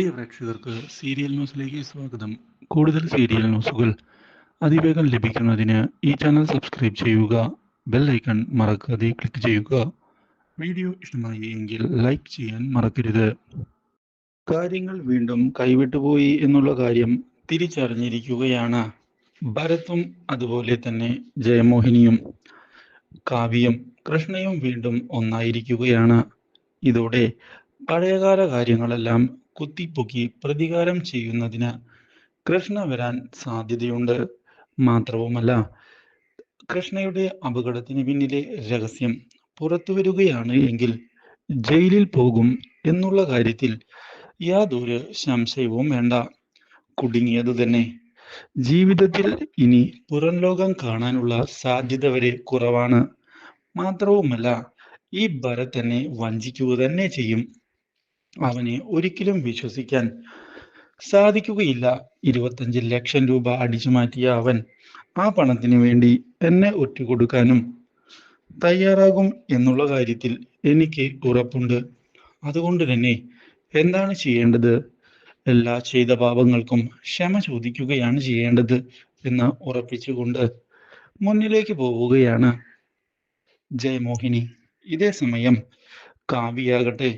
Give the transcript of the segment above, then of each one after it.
പ്രിയ പ്രേക്ഷകർക്ക് സീരിയൽ ന്യൂസിലേക്ക് സ്വാഗതം. കൂടുതൽ സീരിയൽ ന്യൂസുകൾ അതിവേഗം ലഭിക്കുന്നതിന് ഈ ചാനൽ സബ്സ്ക്രൈബ് ചെയ്യുക ബെൽ ഐക്കൺ മറക്കാതെ ക്ലിക്ക് ചെയ്യുക. വീഡിയോ ഇഷ്ടമായി എങ്കിൽ ലൈക്ക് ചെയ്യാൻ മറക്കരുത്. കാര്യങ്ങൾ വീണ്ടും കൈവിട്ടുപോയി എന്നുള്ള കാര്യം തിരിച്ചറിഞ്ഞിരിക്കുകയാണ്. ഭരത്തും അതുപോലെ തന്നെ ജയമോഹിനിയും കാവ്യം കൃഷ്ണയും വീണ്ടും ഒന്നായിരിക്കുകയാണ്. ഇതോടെ പഴയകാല കാര്യങ്ങളെല്ലാം കുത്തിപ്പൊക്കി പ്രതികാരം ചെയ്യുന്നതിന് കൃഷ്ണ വരാൻ സാധ്യതയുണ്ട്. മാത്രവുമല്ല കൃഷ്ണയുടെ അപകടത്തിന് പിന്നിലെ രഹസ്യം പുറത്തു വരികയാണ് എങ്കിൽ ജയിലിൽ പോകും എന്നുള്ള കാര്യത്തിൽ യാതൊരു സംശയവും വേണ്ട. കുടുങ്ങിയത് തന്നെ. ജീവിതത്തിൽ ഇനി പുറം ലോകം കാണാനുള്ള സാധ്യത വരെ കുറവാണ്. മാത്രവുമല്ല ഈ ഭരതനെ വഞ്ചിക്കുക തന്നെ ചെയ്യും. അവനെ ഒരിക്കലും വിശ്വസിക്കാൻ സാധിക്കുകയില്ല. ഇരുപത്തഞ്ച് ലക്ഷം രൂപ അടിച്ചു മാറ്റിയ അവൻ ആ പണത്തിന് വേണ്ടി എന്നെ ഒറ്റുകൊടുക്കാനും തയ്യാറാകും എന്നുള്ള കാര്യത്തിൽ എനിക്ക് ഉറപ്പുണ്ട്. അതുകൊണ്ട് തന്നെ എന്താണ് ചെയ്യേണ്ടത്? എല്ലാ ചെയ്ത പാപങ്ങൾക്കും ക്ഷമ ചോദിക്കുകയാണ് ചെയ്യേണ്ടത് എന്ന് ഉറപ്പിച്ചുകൊണ്ട് മുന്നിലേക്ക് പോവുകയാണ് ജയമോഹിനി. ഇതേ സമയം കാവ്യാകട്ടെ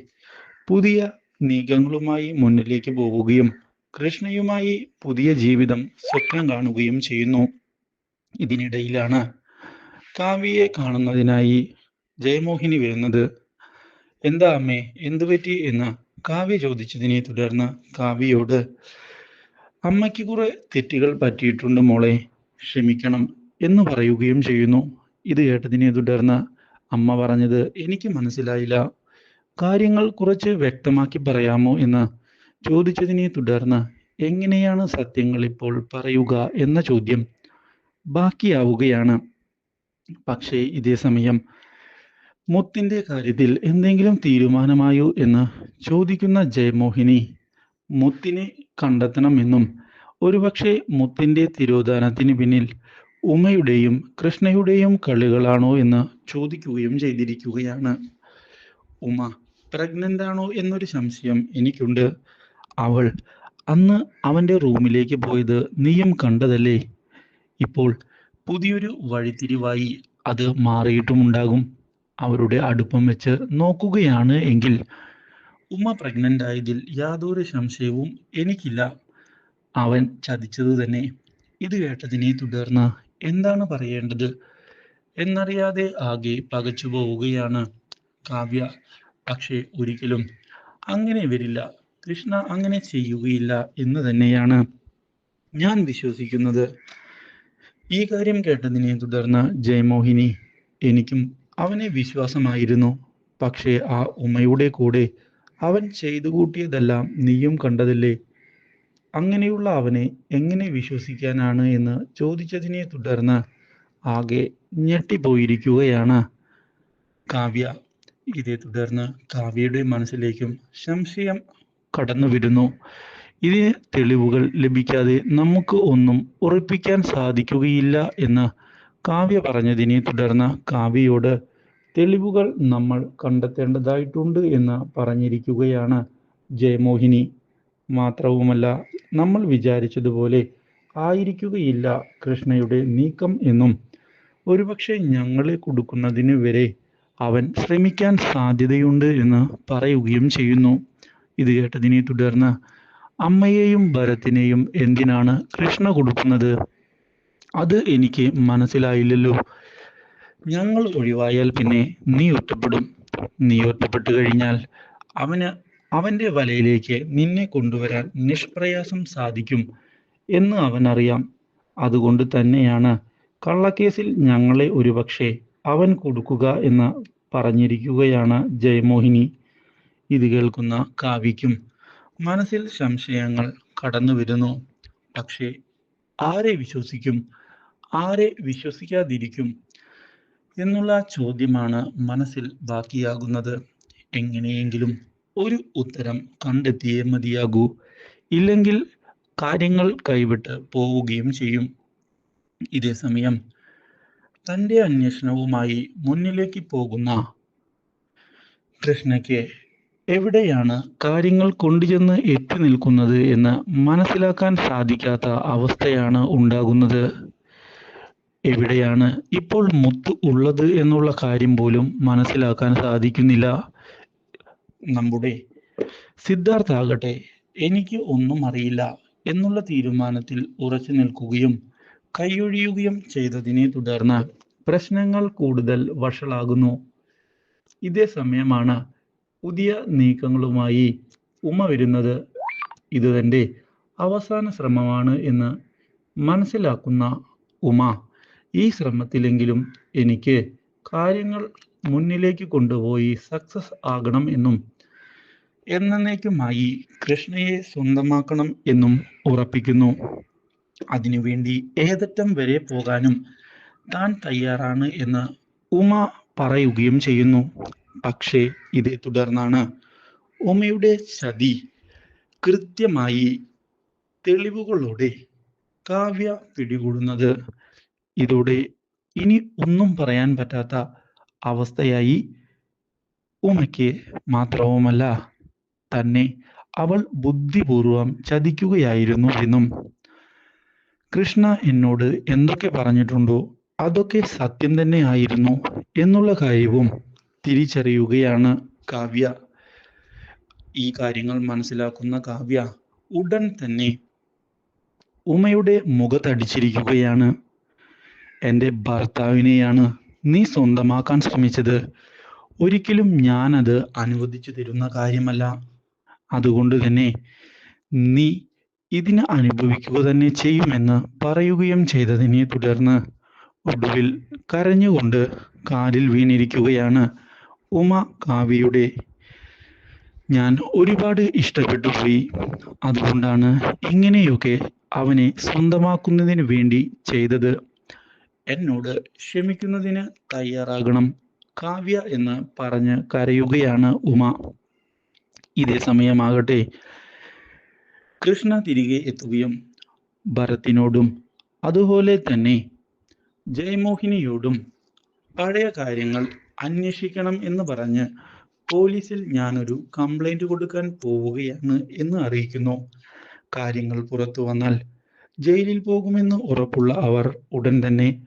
പുതിയ നീക്കങ്ങളുമായി മുന്നിലേക്ക് പോവുകയും കൃഷ്ണയുമായി പുതിയ ജീവിതം സ്വപ്നം കാണുകയും ചെയ്യുന്നു. ഇതിനിടയിലാണ് കാവ്യയെ കാണുന്നതിനായി ജയമോഹിനി വരുന്നത്. എന്താ അമ്മേ എന്തു പറ്റി? എന്ന് കാവ്യ ചോദിച്ചതിനെ തുടർന്ന് കാവ്യയോട് അമ്മയ്ക്ക് കുറെ തെറ്റുകൾ പറ്റിയിട്ടുണ്ട് മോളെ ക്ഷമിക്കണം എന്ന് പറയുകയും ചെയ്യുന്നു. ഇത് കേട്ടതിനെ തുടർന്ന് അമ്മ പറഞ്ഞത് എനിക്ക് മനസ്സിലായില്ല കാര്യങ്ങൾ കുറച്ച് വ്യക്തമാക്കി പറയാമോ എന്ന് ചോദിച്ചതിനെ തുടർന്ന് എങ്ങനെയാണ് സത്യങ്ങൾ ഇപ്പോൾ പറയുക എന്ന ചോദ്യം ബാക്കിയാവുകയാണ്. പക്ഷേ ഇതേ സമയം മുത്തിന്റെ കാര്യത്തിൽ എന്തെങ്കിലും തീരുമാനമായോ എന്ന് ചോദിക്കുന്ന ജയമോഹിനി മുത്തിനെ കണ്ടെത്തണമെന്നും ഒരുപക്ഷെ മുത്തിന്റെ തിരോധാനത്തിന് പിന്നിൽ ഉമയുടെയും കൃഷ്ണയുടെയും കളികളാണോ എന്ന് ചോദിക്കുകയും ചെയ്തിരിക്കുകയാണ്. ഉമ പ്രഗ്നന്റ് ആണോ എന്നൊരു സംശയം എനിക്കുണ്ട്. അവൾ അന്ന് അവന്റെ റൂമിലേക്ക് പോയത് നീയും കണ്ടതല്ലേ? ഇപ്പോൾ പുതിയൊരു വഴിത്തിരിവായി അത് മാറിയിട്ടുമുണ്ടാകും. അവരുടെ അടുപ്പം വെച്ച് നോക്കുകയാണ് എങ്കിൽ. ഉമ്മ പ്രഗ്നന്റ് ആയതിൽ യാതൊരു സംശയവും എനിക്കില്ല. അവൻ ചതിച്ചത് തന്നെ. ഇത് കേട്ടതിനെ തുടർന്ന് എന്താണ് പറയേണ്ടത്? എന്നറിയാതെ ആകെ പകച്ചു പോവുകയാണ് കാവ്യ പക്ഷേ ഒരിക്കലും അങ്ങനെ വരില്ല. കൃഷ്ണ അങ്ങനെ ചെയ്യുകയില്ല എന്ന് തന്നെയാണ് ഞാൻ വിശ്വസിക്കുന്നത്. ഈ കാര്യം കേട്ടതിനെ തുടർന്ന് ജയമോഹിനി എനിക്കും അവനെ വിശ്വാസമായിരുന്നു. പക്ഷേ ആ ഉമ്മയുടെ കൂടെ അവൻ ചെയ്തു കൂട്ടിയതെല്ലാം നീയും കണ്ടതല്ലേ? അങ്ങനെയുള്ള അവനെ എങ്ങനെ വിശ്വസിക്കാനാണ് എന്ന് ചോദിച്ചതിനെ തുടർന്ന് ആകെ ഞെട്ടിപ്പോയിരിക്കുകയാണ് കാവ്യ. ഇതേ തുടർന്ന് കാവ്യയുടെ മനസ്സിലേക്കും സംശയം കടന്നു വരുന്നു ഇതിന് തെളിവുകൾ ലഭിക്കാതെ നമുക്ക് ഒന്നും ഉറപ്പിക്കാൻ സാധിക്കുകയില്ല എന്ന് കാവ്യ പറഞ്ഞതിനെ തുടർന്ന് കാവ്യയോട് തെളിവുകൾ നമ്മൾ കണ്ടെത്തേണ്ടതായിട്ടുണ്ട് എന്ന് പറഞ്ഞിരിക്കുകയാണ് ജയമോഹിനി. മാത്രവുമല്ല നമ്മൾ വിചാരിച്ചതുപോലെ ആയിരിക്കുകയില്ല കൃഷ്ണയുടെ നീക്കം എന്നും. ഒരുപക്ഷെ ഞങ്ങളെ കൊടുക്കുന്നതിന് വരെ അവൻ ശ്രമിക്കാൻ സാധ്യതയുണ്ട് എന്ന് പറയുകയും ചെയ്യുന്നു. ഇത് കേട്ടതിനെ തുടർന്ന് അമ്മയെയും ഭരത്തിനെയും എന്തിനാണ് കൃഷ്ണ കൊടുക്കുന്നത്? അത് എനിക്ക് മനസ്സിലായില്ലല്ലോ. ഞങ്ങൾ ഒഴിവായാൽ പിന്നെ നീ ഒറ്റപ്പെടും. നീ ഒറ്റപ്പെട്ടു കഴിഞ്ഞാൽ അവന് അവന്റെ വലയിലേക്ക് നിന്നെ കൊണ്ടുവരാൻ നിഷ്പ്രയാസം സാധിക്കും എന്ന് അവനറിയാം. അതുകൊണ്ട് തന്നെയാണ് കള്ളക്കേസിൽ ഞങ്ങളെ ഒരുപക്ഷെ അവൻ കൊടുക്കുക എന്ന് പറഞ്ഞിരിക്കുകയാണ് ജയമോഹിനി. ഇത് കേൾക്കുന്ന കാവ്യയ്ക്കും മനസ്സിൽ സംശയങ്ങൾ കടന്നു വരുന്നു. പക്ഷേ ആരെ വിശ്വസിക്കും? ആരെ വിശ്വസിക്കാതിരിക്കും? എന്നുള്ള ചോദ്യമാണ് മനസ്സിൽ ബാക്കിയാകുന്നത്. എങ്ങനെയെങ്കിലും ഒരു ഉത്തരം കണ്ടെത്തിയേ മതിയാകൂ. ഇല്ലെങ്കിൽ കാര്യങ്ങൾ കൈവിട്ട് പോവുകയും ചെയ്യും. ഇതേ സമയം തന്റെ അന്വേഷണവുമായി മുന്നിലേക്ക് പോകുന്ന കൃഷ്ണയ്ക്ക് എവിടെയാണ് കാര്യങ്ങൾ കൊണ്ടുചെന്ന് എത്തി നിൽക്കുന്നത് എന്ന് മനസ്സിലാക്കാൻ സാധിക്കാത്ത അവസ്ഥയാണ് ഉണ്ടാകുന്നത്. എവിടെയാണ് ഇപ്പോൾ മുത്ത് ഉള്ളത് എന്നുള്ള കാര്യം പോലും മനസ്സിലാക്കാൻ സാധിക്കുന്നില്ല. നമ്മുടെ സിദ്ധാർത്ഥ ആകട്ടെ എനിക്ക് ഒന്നും അറിയില്ല എന്നുള്ള തീരുമാനത്തിൽ ഉറച്ചു നിൽക്കുകയും കൈയൊഴിയുകയും ചെയ്തതിനെ തുടർന്ന് പ്രശ്നങ്ങൾ കൂടുതൽ വഷളാകുന്നു. ഇതേ സമയമാണ് പുതിയ നീക്കങ്ങളുമായി ഉമ വരുന്നത്. ഇത് തന്റെ അവസാന ശ്രമമാണ് എന്ന് മനസ്സിലാക്കുന്ന ഉമ ഈ ശ്രമത്തിലെങ്കിലും എനിക്ക് കാര്യങ്ങൾ മുന്നിലേക്ക് കൊണ്ടുപോയി സക്സസ് ആകണം എന്നും എന്നേക്കുമായി കൃഷ്ണയെ സ്വന്തമാക്കണം എന്നും ഉറപ്പിക്കുന്നു. അതിനുവേണ്ടി ഏതറ്റം വരെ പോകാനും താൻ തയ്യാറാണ് എന്ന് ഉമ പറയുകയും ചെയ്യുന്നു. പക്ഷേ ഇതേ തുടർന്നാണ് ഉമയുടെ ചതി കൃത്യമായി തെളിവുകളോടെ കാവ്യ പിടികൂടുന്നത്. ഇതോടെ ഇനി ഒന്നും പറയാൻ പറ്റാത്ത അവസ്ഥയായി ഉമയ്ക്ക് മാത്രവുമല്ല തന്നെ അവൾ ബുദ്ധിപൂർവം ചതിക്കുകയായിരുന്നു എന്നും കൃഷ്ണ എന്നോട് എന്തൊക്കെ പറഞ്ഞിട്ടുണ്ടോ അതൊക്കെ സത്യം തന്നെ ആയിരുന്നു എന്നുള്ള കാര്യവും തിരിച്ചറിയുകയാണ് കാവ്യ. ഈ കാര്യങ്ങൾ മനസ്സിലാക്കുന്ന കാവ്യ ഉടൻ തന്നെ ഉമയുടെ മുഖത്തടിച്ചിരിക്കുകയാണ്. എന്റെ ഭർത്താവിനെയാണ് നീ സ്വന്തമാക്കാൻ ശ്രമിച്ചത്. ഒരിക്കലും ഞാനത് അനുവദിച്ചു തരുന്ന കാര്യമല്ല. അതുകൊണ്ട് തന്നെ നീ ഇതിന് അനുഭവിക്കുക തന്നെ ചെയ്യുമെന്ന് പറയുകയും ചെയ്തതിനെ തുടർന്ന് ഒടുവിൽ കരഞ്ഞുകൊണ്ട് കാലിൽ വീണിരിക്കുകയാണ് ഉമ കാവ്യയുടെ. ഞാൻ ഒരുപാട് ഇഷ്ടപ്പെട്ടു പോയി അതുകൊണ്ടാണ് ഇങ്ങനെയൊക്കെ അവനെ സ്വന്തമാക്കുന്നതിന് വേണ്ടി ചെയ്തത്. എന്നോട് ക്ഷമിക്കുന്നതിന് തയ്യാറാകണം കാവ്യ എന്ന് പറഞ്ഞ് കരയുകയാണ് ഉമ. ഇതേ സമയമാകട്ടെ കൃഷ്ണ തിരികെ എത്തുകയും ഭരത്തിനോടും അതുപോലെ തന്നെ ജയമോഹിനിയോടും പഴയ കാര്യങ്ങൾ അന്വേഷിക്കണം എന്ന് പറഞ്ഞ് പോലീസിൽ ഞാനൊരു കംപ്ലൈന്റ് കൊടുക്കാൻ പോവുകയാണ് എന്ന് അറിയിക്കുന്നു. കാര്യങ്ങൾ പുറത്തു വന്നാൽ ജയിലിൽ പോകുമെന്ന് ഉറപ്പുള്ള അവർ ഉടൻ തന്നെ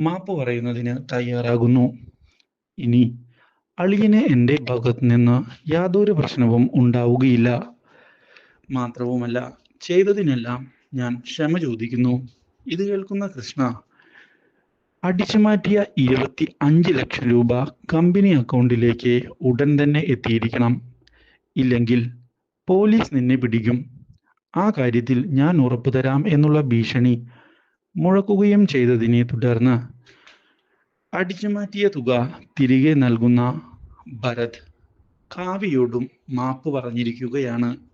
മാപ്പ് പറയുന്നതിന് തയ്യാറാകുന്നു. ഇനി അളിയന് എന്റെ ഭാഗത്ത് നിന്ന് യാതൊരു പ്രശ്നവും ഉണ്ടാവുകയില്ല. മാത്രവുമല്ല ചെയ്തതിനെല്ലാം ഞാൻ ക്ഷമ ചോദിക്കുന്നു. ഇത് കേൾക്കുന്ന കൃഷ്ണ അടിച്ചു മാറ്റിയ ഇരുപത്തി അഞ്ച് ലക്ഷം രൂപ കമ്പനി അക്കൗണ്ടിലേക്ക് ഉടൻ തന്നെ എത്തിയിരിക്കണം. ഇല്ലെങ്കിൽ പോലീസ് നിന്നെ പിടിക്കും. ആ കാര്യത്തിൽ ഞാൻ ഉറപ്പു തരാം എന്നുള്ള ഭീഷണി മുഴക്കുകയും ചെയ്തതിനെ തുടർന്ന് അടിച്ചു മാറ്റിയ തുക തിരികെ നൽകുന്ന ഭരത് കാവ്യയോടും മാപ്പ് പറഞ്ഞിരിക്കുകയാണ്.